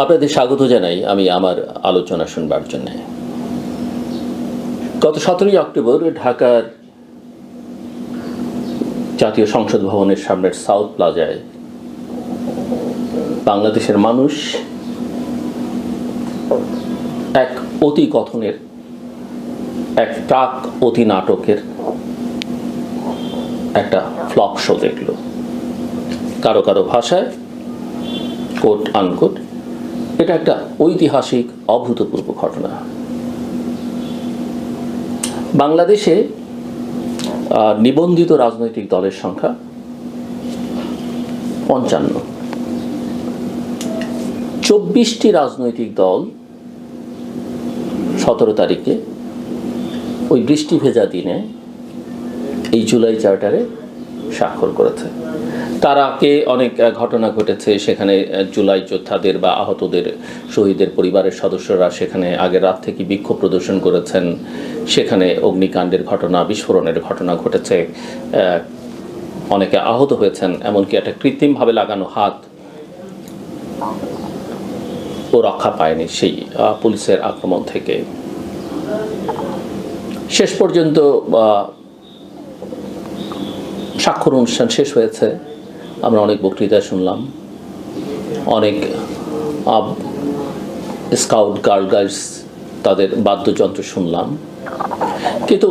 আপনাদের স্বাগত জানাই আমি আমার আলোচনা শুনবার জন্য। গত সতেরোই অক্টোবর ঢাকার জাতীয় সংসদ ভবনের সামনের সাউথ প্লাজায় বাংলাদেশের মানুষ এক অতি কথনের, এক প্রাক অতি নাটকের একটা ফ্লপ শো দেখল। কারও কারও ভাষায় কোট আনকোট এটা একটা ঐতিহাসিক অভূতপূর্ব ঘটনা। বাংলাদেশে নিবন্ধিত রাজনৈতিক দলের সংখ্যা পঞ্চান্ন। চব্বিশটি রাজনৈতিক দল সতেরো তারিখে ওই বৃষ্টি ভেজা দিনে এই জুলাই চার্টারে স্বাক্ষর করেছে। তার আগে অনেক ঘটনা ঘটেছে। সেখানে জুলাই যোদ্ধাদের বা আহতদের, শহীদের পরিবারের সদস্যরা সেখানে আগের রাত থেকে বিক্ষোভ প্রদর্শন করেছেন। সেখানে অগ্নিকাণ্ডের ঘটনা, বিস্ফোরণের ঘটনা ঘটেছে। অনেকে আহত হয়েছেন, এমনকি একটা কৃত্রিমভাবে লাগানো হাত ও রক্ষা পায়নি সেই পুলিশের আক্রমণ থেকে। শেষ পর্যন্ত স্বাক্ষর অনুষ্ঠান শেষ হয়েছে। আমরা অনেক বক্তৃতা শুনলাম। অনেক আব স্কাউট গার্ল গার্লস তাদের বাদ্যযন্ত্র শুনলাম। কিন্তু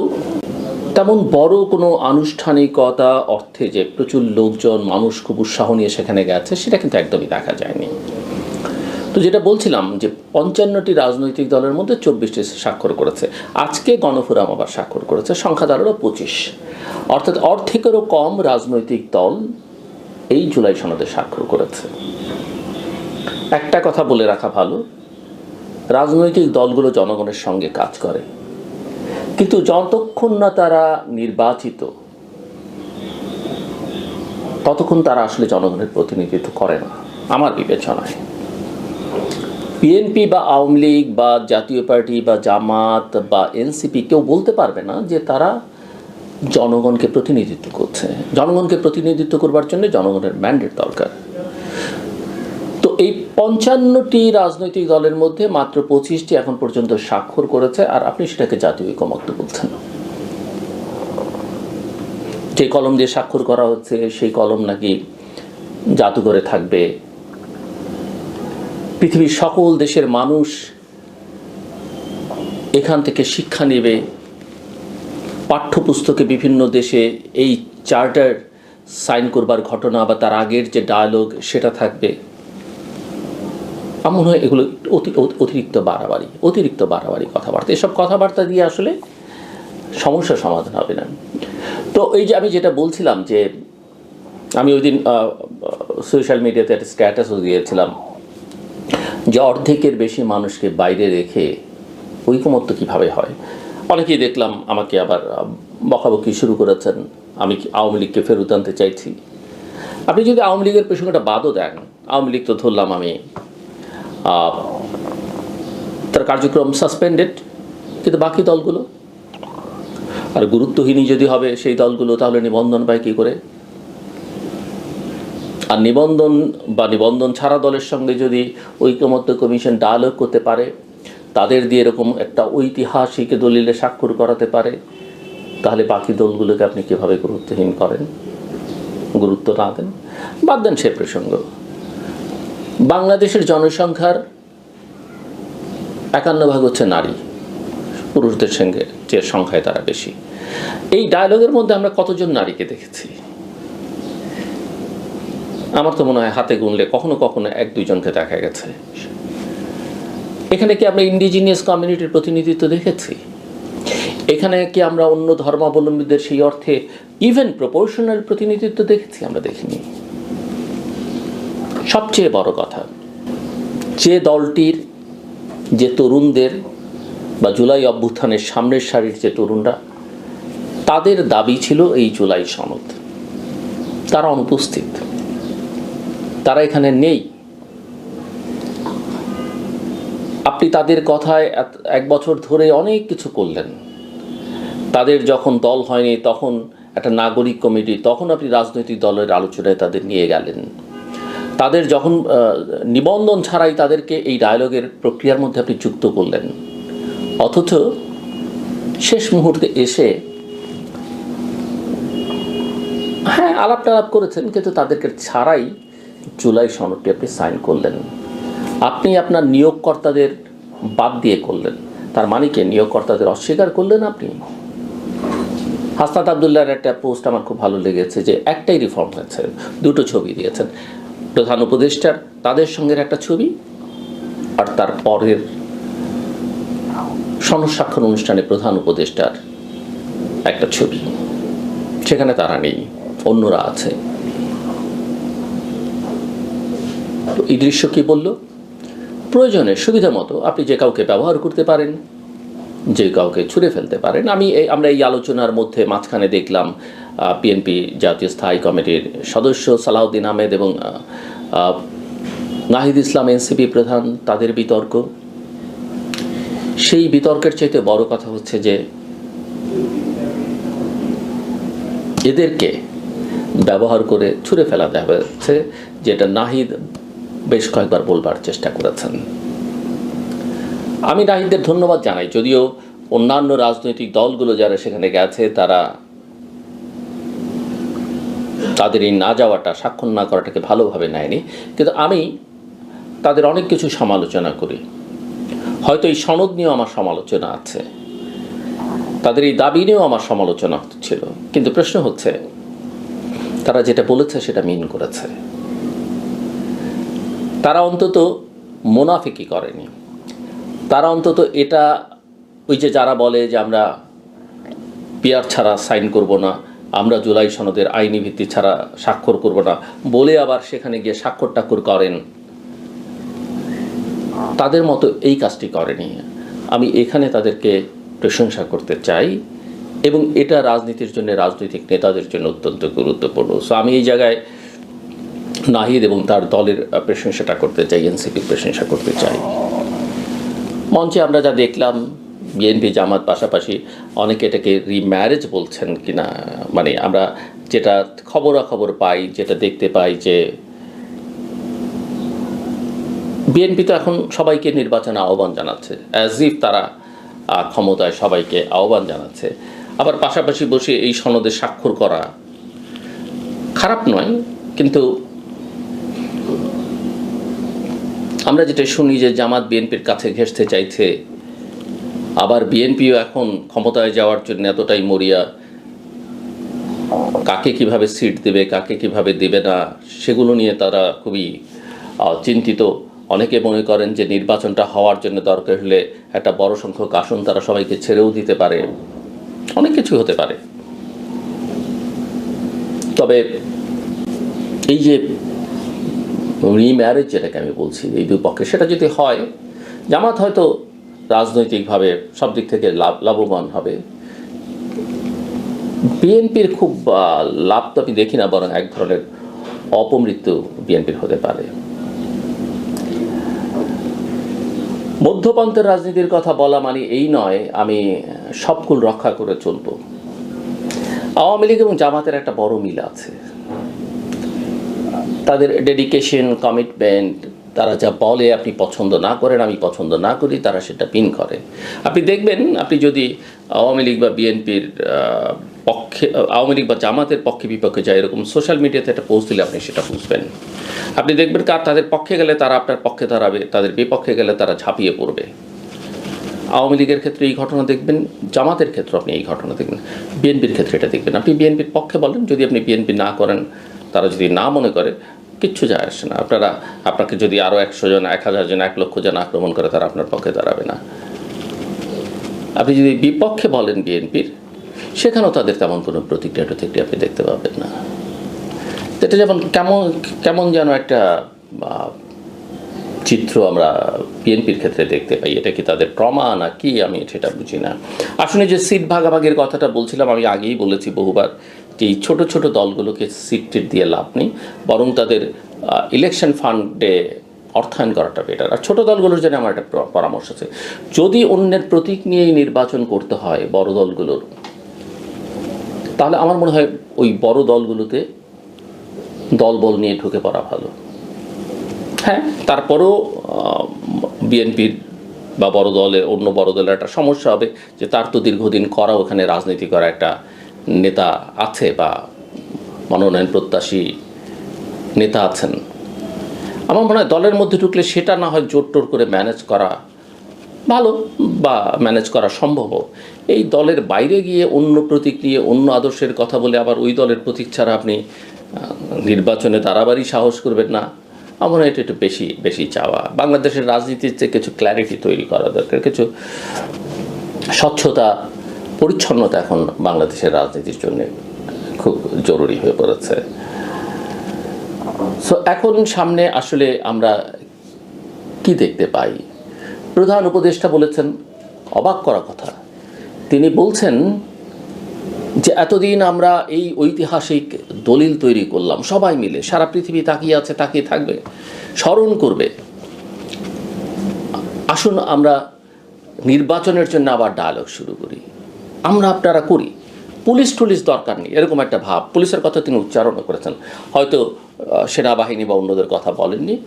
তেমন বড় কোনো আনুষ্ঠানিকতা অর্থে যে প্রচুর লোকজন, মানুষ খুব উৎসাহ নিয়ে সেখানে গেছে, সেটা কিন্তু একদমই দেখা যায়নি। তো যেটা বলছিলাম যে পঞ্চান্নটি রাজনৈতিক দলের মধ্যে চব্বিশটি স্বাক্ষর করেছে। আজকে গণফোরাম আবার স্বাক্ষর করেছে সংখ্যা দাঁড়াল পঁচিশ। অর্থাৎ অর্ধেকেরও কম রাজনৈতিক দল এই জুলাই সনদে স্বাক্ষর করেছে। একটা কথা বলে রাখা ভালো, রাজনৈতিক দলগুলো জনগণের সঙ্গে কাজ করে। কিন্তু যতক্ষণ না তারা নির্বাচিত, ততক্ষণ তারা আসলে জনগণের প্রতিনিধিত্ব করে না, আমার বিবেচনায়। বিএনপি বা আওয়ামী লীগ বা জাতীয় পার্টি বা জামাত বা এনসিপি কেউ বলতে পারবে না যে তারা জনগণকে প্রতিনিধিত্ব করছে। জনগণকে প্রতিনিধিত্ব করবার জন্য জনগণের ম্যান্ডেট দরকার। তো এই পঞ্চান্নটি রাজনৈতিক দলের মধ্যে মাত্র পঁচিশটি এখন পর্যন্ত স্বাক্ষর করেছে, আর আপনি সেটাকে জাতীয় ঐকমত্য বলছেন। যে কলম দিয়ে স্বাক্ষর করা হচ্ছে, সেই কলম নাকি জাদুঘরে থাকবে। পৃথিবীর সকল দেশের মানুষ এখান থেকে শিক্ষা নেবে। পাঠ্যপুস্তকে বিভিন্ন দেশে এই চার্টার সাইন করবার ঘটনা বা তার আগের যে ডায়ালগ সেটা থাকবে। আমার মনে হয় এগুলো অতি, অতি- অতিরিক্ত বাড়াবাড়ি অতিরিক্ত বাড়াবাড়ি কথাবার্তা। এসব কথাবার্তা দিয়ে আসলে সমস্যার সমাধান হবে না। তো এই যে আমি যেটা বলছিলাম যে আমি ওই দিন সোশ্যাল মিডিয়াতে একটা স্ট্যাটাসও দিয়েছিলাম যে অর্ধেকের বেশি মানুষকে বাইরে রেখে ঐকমত্য কীভাবে হয়? অনেকেই দেখলাম আমাকে আবার বকাবকি শুরু করেছেন। আমি আওয়ামী লীগকে ফেরত আনতে চাইছি? আপনি যদি আওয়ামী লীগের প্রসঙ্গটা বাদও দেন, আওয়ামী লীগ তো ধরলাম আমি তার কার্যক্রম সাসপেন্ডেড কিন্তু বাকি দলগুলো? আর গুরুত্বহীনই যদি হবে সেই দলগুলো, তাহলে নিবন্ধন পায় কী করে? আর নিবন্ধন বা নিবন্ধন ছাড়া দলের সঙ্গে যদি ঐকমত্য কমিশন ডায়ালগ করতে পারে তাদের দিয়ে এরকম একটা ঐতিহাসিক দলিলে স্বাক্ষর করাতে পারে, তাহলে বাকি দলগুলোকে আপনি কীভাবে গুরুত্বহীন করেন? গুরুত্ব না দেন। বাদ দেন সে প্রসঙ্গ। বাংলাদেশের জনসংখ্যার একান্ন ভাগ হচ্ছে নারী, পুরুষদের সঙ্গে যে সংখ্যায় তারা বেশি। এই ডায়লগের মধ্যে আমরা কতজন নারীকে দেখেছি? আমার তো মনে হয় হাতে গুনলে কখনো কখনো এক দুইজনকে দেখা গেছে। এখানে কি আমরা ইন্ডিজিনিয়াস কমিউনিটির প্রতিনিধিত্ব দেখেছি? এখানে কি আমরা অন্য ধর্মাবলম্বীদের সেই অর্থে ইভেন প্রপোর্শনাল প্রতিনিধিত্ব দেখেছি? আমরা দেখিনি। সবচেয়ে বড় কথা, যে দলটির, যে তরুণদের বা জুলাই অভ্যুত্থানের সামনের সারির যে তরুণরা, তাদের দাবি ছিল এই জুলাই সনদ। তারা অনুপস্থিত। তারা এখানে নেই। আপনি তাদের কথায় এক বছর ধরে অনেক কিছু করলেন। তাদের যখন দল হয়নি, তখন একটা নাগরিক কমিটি, তখন আপনি রাজনৈতিক দলের আলোচনায় তাদের নিয়ে গেলেন। তাদের যখন নিবন্ধন ছাড়াই তাদেরকে এই ডায়ালগের প্রক্রিয়ার মধ্যে আপনি যুক্ত করলেন। অথচ শেষ মুহূর্তে এসে হ্যাঁ আলাপ টালাপ করেছেন, কিন্তু তাদেরকে ছাড়াই জুলাই সনদটি আপনি সাইন করলেন। আপনি আপনার নিয়োগকর্তাদের বাদ দিয়ে করলেন। তার মানে কি? নিয়োগকর্তাদের অস্বীকার করলেন আপনি? হাসনাত আবদুল্লাহর একটা পোস্ট আমার খুব ভালো লেগেছে যে একটাই রিফর্ম হয়েছে, দুটো ছবি দিয়েছেন। প্রধান উপদেষ্টার, তাদের সঙ্গে একটা ছবি আর তার পরের সনস্বাক্ষর অনুষ্ঠানে প্রধান উপদেষ্টার একটা ছবি। সেখানে তারা নেই, অন্যরা আছে। তো এই দৃশ্য কি বলল? প্রয়োজনে সুবিধা মতো আপনি যে কাউকে ব্যবহার করতে পারেন, যে কাউকে ছুঁড়ে ফেলতে পারেন, আমি এই, আমরা এই আলোচনার মধ্যে মাঝখানে দেখলাম পিএনপি জাতীয় স্থায়ী কমিটির সদস্য সালাউদ্দিন আহমেদ এবং নাহিদ ইসলাম এনসিপি প্রধান, তাদের বিতর্ক। সেই বিতর্কের চাইতে বড় কথা হচ্ছে যে, এদেরকে ব্যবহার করে ছুঁড়ে ফেলা হয়েছে যেটা নাহিদ বেশ কয়েকবার বলবার চেষ্টা করেছেন। আমি নাহিদদের ধন্যবাদ জানাই, যদিও অন্যান্য রাজনৈতিক দলগুলো যারা সেখানে গেছে, তারা তাদের এই না যাওয়াটা, স্বাক্ষর না করাটাকে ভালোভাবে নেয়নি। কিন্তু আমি তাদের অনেক কিছু সমালোচনা করি। হয়তো এই সনদ নিয়েও আমার সমালোচনা আছে। তাদের এই দাবি নিয়েও আমার সমালোচনা ছিল কিন্তু প্রশ্ন হচ্ছে, তারা যেটা বলেছে সেটা মিন করেছে। তারা অন্তত মোনাফিকি করেনি। তারা অন্তত এটা ওই যে যারা বলে যে আমরা পিয়ার ছাড়া সাইন করব না, আমরা জুলাই সনদের আইনি ভিত্তি ছাড়া স্বাক্ষর করব না, বলে আবার সেখানে গিয়ে স্বাক্ষর টাক্ষর করেন। তাদের মতো এই কাজটি করেনি। আমি এখানে তাদেরকে প্রশংসা করতে চাই এবং এটা রাজনীতির জন্য রাজনৈতিক নেতাদের জন্য অত্যন্ত গুরুত্বপূর্ণ। সো আমি এই জায়গায় নাহিদ এবং তার দলের প্রশংসাটা করতে চাই, এনসিপির প্রশংসা করতে চাই। মঞ্চে আমরা যা দেখলাম, বিএনপি জামাত পাশাপাশি অনেকে এটাকে রিম্যারেজ বলছেন কিনা মানে আমরা যেটা খবরাখবর পাই, যেটা দেখতে পাই যে বিএনপি তো এখন সবাইকে নির্বাচনে আহ্বান জানাচ্ছে অ্যাজ ইফ তারা ক্ষমতায় সবাইকে আহ্বান জানাচ্ছে। আবার পাশাপাশি বসে এই সনদে স্বাক্ষর করা খারাপ নয়, কিন্তু আমরা যেটা শুনি যে জামাত বিএনপির কাছে ঘেঁষতে চাইছে, আবার বিএনপিও এখন ক্ষমতায় যাওয়ার জন্য এতটাই মরিয়া। কাকে কীভাবে সিট দেবে, কাকে কীভাবে দেবে না, সেগুলো নিয়ে তারা খুবই চিন্তিত। অনেকে মনে করেন যে নির্বাচনটা হওয়ার জন্য দরকার হলে একটা বড় সংখ্যক আসন তারা সবাইকে ছেড়েও দিতে পারে। অনেক কিছু হতে পারে। তবে এই যে রিম্যারেজ যেটাকে আমি বলছি, এই দুই পক্ষে, সেটা যদি হয়, জামাত হয়তো রাজনৈতিকভাবে সব দিক থেকে লাভ, লাভবান হবে। বিএনপির খুব লাভ তো আমি দেখি না, বরং এক ধরনের অপমৃত্যু বিএনপির হতে পারে। মধ্যপন্থের রাজনীতির কথা বলা মানে এই নয়, আমি সবকুল রক্ষা করে চলব। আওয়ামী লীগ এবং জামাতের একটা বড় মিল আছে। তাদের ডেডিকেশন কমিটমেন্ট তারা যা বলে আপনি পছন্দ না করেন, আমি পছন্দ না করি, তারা সেটা পিন করে। আপনি দেখবেন, আপনি যদি আওয়ামী লীগ বা বিএনপির পক্ষে, আওয়ামী লীগ বা জামাতের পক্ষে বিপক্ষে যায়, এরকম সোশ্যাল মিডিয়াতে একটা পোস্ট দিলে আপনি সেটা বুঝবেন। আপনি দেখবেন কার তাদের পক্ষে গেলে তারা আপনার পক্ষে দাঁড়াবে, তাদের বিপক্ষে গেলে তারা ঝাঁপিয়ে পড়বে। আওয়ামী লীগের ক্ষেত্রে এই ঘটনা দেখবেন, জামাতের ক্ষেত্রে আপনি এই ঘটনা দেখবেন, বিএনপির ক্ষেত্রে এটা দেখবেন। আপনি বিএনপির পক্ষে বলেন, যদি আপনি বিএনপি না করেন তারা যদি না মনে করে, কিচ্ছু যায় আসে না। আপনারা, আপনাকে যদি আরও একশো জন, এক হাজার জন, এক লক্ষ জন আক্রমণ করে, তারা আপনার পক্ষে দাঁড়াবে না। আপনি যদি বিপক্ষে বলেন বিএনপির, সেখানেও তাদের তেমন কোনো প্রতিক্রিয়া টতিক্রিয়া আপনি দেখতে পাবেন না। এটা যেমন কেমন কেমন যেন একটা চিত্র আমরা বিএনপির ক্ষেত্রে দেখতে পাই। এটা কি তাদের ট্রমা না কি? আমি সেটা বুঝি না। আসলে যে সিট ভাগাভাগির কথাটা বলছিলাম, আমি আগেই বলেছি বহুবার। এই ছোটো ছোটো দলগুলোকে সিট দিয়ে লাভ নেই, বরং তাদের ইলেকশন ফান্ডে অর্থায়ন করাটা বেটার আর ছোটো দলগুলোর জন্য আমার একটা পরামর্শ আছে। যদি অন্যের প্রতীক নিয়েই নির্বাচন করতে হয় বড় দলগুলোর, তাহলে আমার মনে হয় ওই বড় দলগুলোতে দলবল নিয়ে ঢুকে পড়া ভালো। হ্যাঁ তারপরেও বিএনপির বা বড় দলের অন্য বড় দলের একটা সমস্যা হবে যে তার তো দীর্ঘদিন করা ওখানে রাজনীতি করা একটা নেতা আছে বা মনোনয়ন প্রত্যাশী নেতা আছেন, আমার মনে হয় দলের মধ্যে ঢুকলে সেটা না হয় জোর টোর করে ম্যানেজ করা ভালো বা ম্যানেজ করা সম্ভব। এই দলের বাইরে গিয়ে অন্য প্রতীক নিয়ে অন্য আদর্শের কথা বলে আবার ওই দলের প্রতীক ছাড়া আপনি নির্বাচনে দাঁড়াবারই সাহস করবেন না। আমার এটা একটু বেশি বেশি চাওয়া। বাংলাদেশের রাজনীতিতে কিছু ক্ল্যারিটি তৈরি করা দরকার, কিছু স্বচ্ছতা পরিচ্ছন্নতা এখন বাংলাদেশের রাজনীতির জন্য খুব জরুরি হয়ে পড়েছে। সো এখন সামনে আসলে আমরা কি দেখতে পাই? প্রধান উপদেষ্টা বলেছেন, অবাক করা কথা। তিনি বলছেন যে, এতদিন আমরা এই ঐতিহাসিক দলিল তৈরি করলাম, সবাই মিলে, সারা পৃথিবী তাকিয়ে আছে, তাকিয়ে থাকবে, স্মরণ করবে। আসুন আমরা নির্বাচনের জন্য আবার ডায়ালগ শুরু করি। আমরা আপনারা করি। পুলিশ টুলিশ দরকার নেই, এরকম একটা ভাব। পুলিশের কথা তিনি উচ্চারণও করেছেন। হয়তো সেনাবাহিনী বা অন্যদের কথা বলেননি।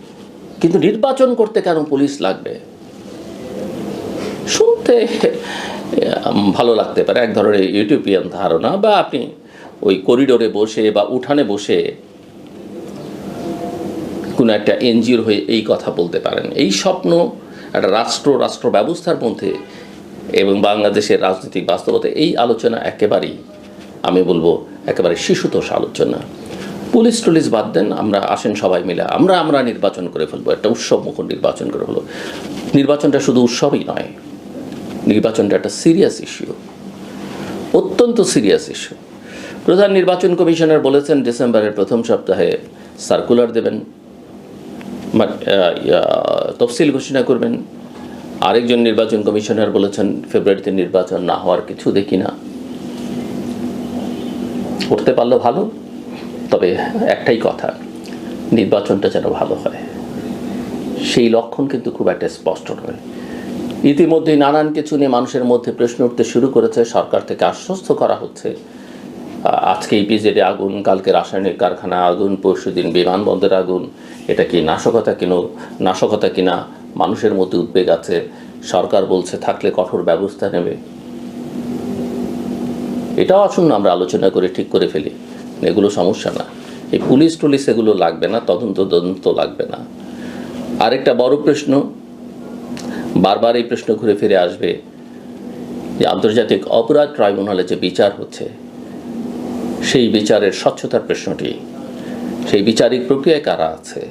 কিন্তু নির্বাচন করতে কেন পুলিশ লাগবে? শুনতে ভালো লাগতে পারে। এক ধরনের ইউটিউবিয়ান ধারণা বা আপনি ওই করিডোরে বসে বা উঠানে বসে কোনো একটা এনজিওর হয়ে এই কথা বলতে পারেন। এই স্বপ্ন, একটা রাষ্ট্র রাষ্ট্র ব্যবস্থার মধ্যে এবং বাংলাদেশের রাজনৈতিক বাস্তবতা এই আলোচনা একেবারেই আমি বলব একেবারে শিশুতোষ আলোচনা। পুলিশ টুলিশ বাদ দেন আমরা আসেন সবাই মিলে। আমরা আমরা নির্বাচন করে ফেলব একটা উৎসব মুখর নির্বাচন করে ফেলব। নির্বাচনটা শুধু উৎসবই নয় নির্বাচনটা একটা সিরিয়াস ইস্যু অত্যন্ত সিরিয়াস ইস্যু প্রধান নির্বাচন কমিশনার বলেছেন ডিসেম্বরের প্রথম সপ্তাহে সার্কুলার দেবেন মা- আহ, ইয়া, তফসিল ঘোষণা করবেন আরেকজন নির্বাচন কমিশনার বলেছেন, ফেব্রুয়ারিতে নির্বাচন না হওয়ার কিছু দেখি না। করতে পারলে ভালো, তবে একটাই কথা, নির্বাচনটা যেন ভালো হয়। সেই লক্ষণ কিন্তু খুব একটা স্পষ্ট নয়। ইতিমধ্যে নানান কিছু নিয়ে মানুষের মধ্যে প্রশ্ন উঠতে শুরু করেছে, সরকার থেকে আশ্বস্ত করা হচ্ছে। আজকে ইপিজেডে আগুন, কালকে রাসায়নিক কারখানা আগুন, পরশুদিন বিমানবন্দর আগুন, এটা কি নাশকতা কিন, নাশকতা কিনা মানুষের মধ্যে উদ্বেগ আছে, সরকার বলছে থাকলে কঠোর ব্যবস্থা নেবে। এটাও আসুন আমরা আলোচনা করে ঠিক করে ফেলি, এগুলো সমস্যা না। এই পুলিশ টুলিশ এগুলো লাগবে না, তদন্ত তদন্ত লাগবে না। আরেকটা বড় প্রশ্ন, বারবার এই প্রশ্ন ঘুরে ফিরে আসবে যে আন্তর্জাতিক অপরাধ ট্রাইব্যুনালে যে বিচার হচ্ছে, সেই বিচারের স্বচ্ছতার প্রশ্নটি, সেই বিচারিক প্রক্রিয়ায় কারা আছে?